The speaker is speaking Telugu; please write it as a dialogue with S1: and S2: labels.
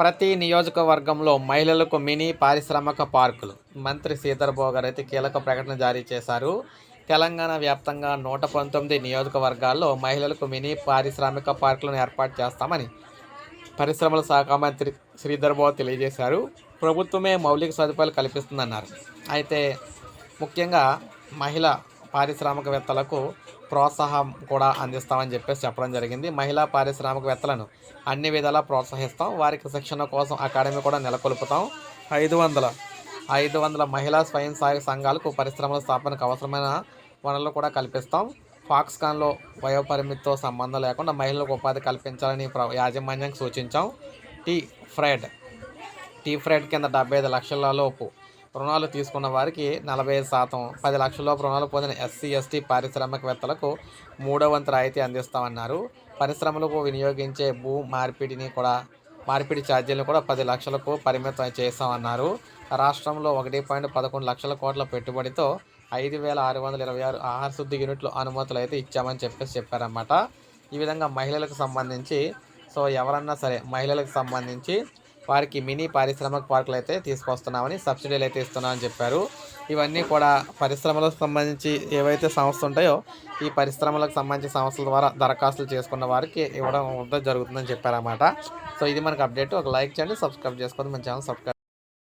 S1: ప్రతి నియోజకవర్గంలో మహిళలకు మినీ పారిశ్రామిక పార్కులు. మంత్రి శ్రీధర్ గారు అయితే కీలక ప్రకటన జారీ చేశారు. తెలంగాణ వ్యాప్తంగా నూట పంతొమ్మిది నియోజకవర్గాల్లో మహిళలకు మినీ పారిశ్రామిక పార్కులను ఏర్పాటు చేస్తామని పరిశ్రమల శాఖ మంత్రి శ్రీధర్ బాబు తెలియజేశారు. ప్రభుత్వమే మౌలిక సదుపాయాలు కల్పిస్తుందన్నారు. అయితే ముఖ్యంగా మహిళ పారిశ్రామికవేత్తలకు ప్రోత్సాహం కూడా అందిస్తామని చెప్పేసి చెప్పడం జరిగింది. మహిళా పారిశ్రామికవేత్తలను అన్ని విధాలా ప్రోత్సహిస్తాం. వారికి శిక్షణ కోసం అకాడమీ కూడా నెలకొల్పుతాం. ఐదు వందల. ఐదు వందల మహిళా స్వయం సహాయక సంఘాలకు పరిశ్రమల స్థాపనకు అవసరమైన వనరులు కూడా కల్పిస్తాం. ఫాక్స్కాన్లో వయోపరిమితితో సంబంధం లేకుండా మహిళలకు ఉపాధి కల్పించాలని ప్ర- యాజమాన్యానికి సూచించాం. టీ ఫ్రెడ్ టీ ఫ్రెడ్ కింద డెబ్బై ఐదు లక్షల లోపు రుణాలు తీసుకున్న వారికి నలభై ఐదు శాతం పది లక్షల్లో రుణాలు పొందిన ఎస్సీ ఎస్టీ పారిశ్రామికవేత్తలకు మూడో వంతు రాయితీ అందిస్తామన్నారు. పరిశ్రమలకు వినియోగించే భూ మార్పిడిని కూడా మార్పిడి ఛార్జీలను కూడా పది లక్షలకు పరిమితం చేస్తామన్నారు రాష్ట్రంలో ఒకటి పాయింట్ పదకొండు లక్షల కోట్ల పెట్టుబడితో ఐదు వేల ఆరు వందల ఇరవై ఆరు ఆహార శుద్ధి యూనిట్లు అనుమతులు అయితే ఇచ్చామని చెప్పేసి చెప్పారన్నమాట. ఈ విధంగా మహిళలకు సంబంధించి సో ఎవరన్నా సరే మహిళలకు సంబంధించి వారికి మినీ పారిశ్రామిక పార్కులు అయితే తీసుకొస్తున్నామని సబ్సిడీలు అయితే ఇస్తున్నామని చెప్పారు. ఇవన్నీ కూడా పరిశ్రమలకు సంబంధించి ఏవైతే సంస్థలు ఉంటాయో ఈ పరిశ్రమలకు సంబంధించిన సంస్థల ద్వారా దరఖాస్తులు చేసుకున్న వారికి ఇవ్వడం జరుగుతుందని చెప్పారన్నమాట. సో ఇది మనకు అప్డేట్. ఒక లైక్ చేయండి సబ్స్క్రైబ్ చేసుకోండి. మన ఛానల్ సబ్స్క్రైబ్